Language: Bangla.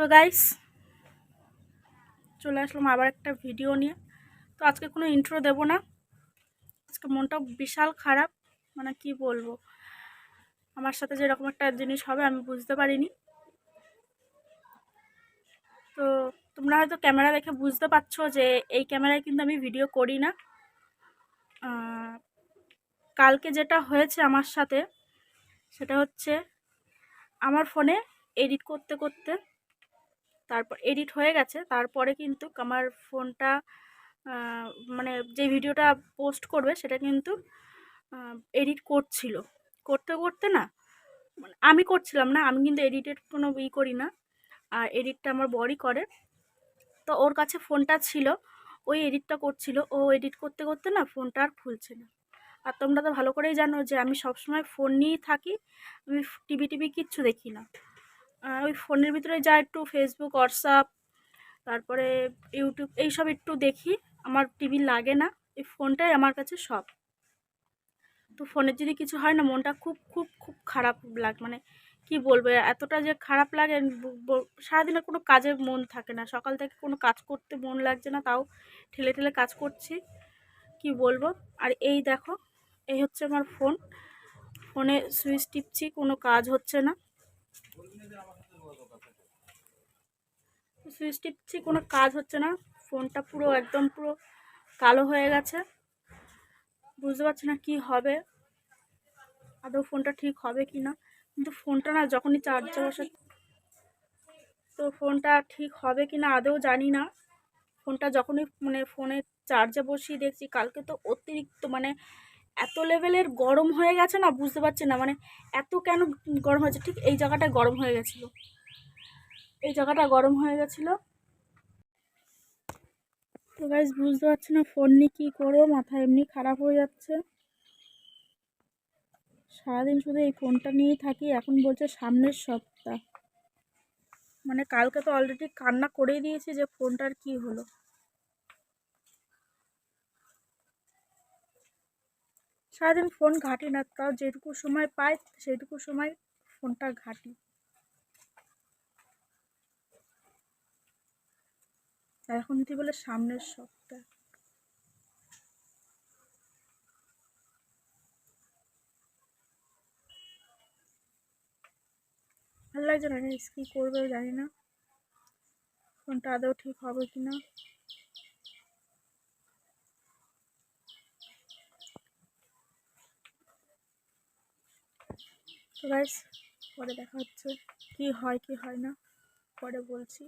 তো গাইস চলে আসলাম আবার একটা ভিডিও নিয়ে। তো আজকে কোনো ইন্ট্রো দেব না। আজকে মনটা বিশাল খারাপ মানে কি বলব? আমার সাথে যেরকম একটা জিনিস হবে, আমি বুঝতে পারিনি। তো তোমরা হয়তো ক্যামেরা দেখে বুঝতে পারছ যে এই ক্যামেরায় কিন্তু আমি ভিডিও করি না। কালকে যেটা হয়েছে আমার সাথে, সেটা হচ্ছে আমার ফোনে এডিট করতে করতে তারপর এডিট হয়ে গেছে। তারপরে কিন্তু আমার ফোনটা মানে যে ভিডিওটা পোস্ট করবে সেটা কিন্তু এডিট করছিল। করতে করতে না মানে আমি করছিলাম না, আমি কিন্তু এডিটের কোনো ই করি না। আর এডিটটা আমার বড়ই করে। তো ওর কাছে ফোনটা ছিল, ওই এডিটটা করছিল। ও এডিট করতে করতে না ফোনটা আর খুলছে না। আর তোমরা তো ভালো করেই জানো যে আমি সবসময় ফোন নিয়েই থাকি, আমি টিভি টিভি কিচ্ছু দেখি না। ওই ফোনের ভিতরে যা একটু ফেসবুক হোয়াটসঅ্যাপ তারপরে ইউটিউব এইসব একটু দেখি। আমার টিভি লাগে না, এই ফোনটাই আমার কাছে সব। তো ফোনের যদি কিছু হয় না, মনটা খুব খুব খুব খারাপ লাগ মানে কি বলব, এতটা যে খারাপ লাগে সারাদিনে কোনো কাজে মন থাকে না। সকাল থেকে কোনো কাজ করতে মন লাগছে না, তাও ঠেলে ঠেলে কাজ করছি। কি বলব? আর এই দেখো, এই হচ্ছে আমার ফোন। ফোনে সুইচ টিপছি, কোনো কাজ হচ্ছে না। সুইচ টিপছি কোনো কাজ হচ্ছে না। ফোনটা পুরো একদম পুরো কালো হয়ে গেছে। বুঝতে পারছি না কি হবে? আদৌ ফোনটা ঠিক হবে কি না? কিন্তু ফোনটা না যখনই চার্জে বসে তো ফোনটা ঠিক হবে কি না আদৌ জানি না। ফোনটা যখনই মানে ফোনে চার্জে বসিয়ে দেখছি, কালকে তো অতিরিক্ত মানে এত লেভেলের গরম হয়ে গেছে না, বুঝতে পারছি না। মানে এত কেন গরম হয়েছে? ঠিক এই জায়গাটা গরম হয়ে গেছিল। এই জায়গাটা গরম হয়ে গেছিল। তো গাইজ বুঝতে পারছি না ফোন নিয়ে কী করব, মাথা এমনি খারাপ হয়ে যাচ্ছে। সারাদিন শুধু এই ফোনটা নিয়েই থাকি, এখন বলছে সামনের সপ্তাহ। মানে কালকে তো অলরেডি কান্না করেই দিয়েছি যে ফোনটার কি হলো। সারাদিন ফোন ঘাঁটি না, তাও যেটুকু সময় পাই, সেইটুকু সময় ফোনটা ঘাঁটি। এখন যদি বলে, সামনের সপ্তাহ। ভালো লাগছে না কী করবে জানি না। ফোনটা আদৌ ঠিক হবে কি তো গাইস পরে দেখা হচ্ছে। কি হয় কি হয় না পরে বলছি।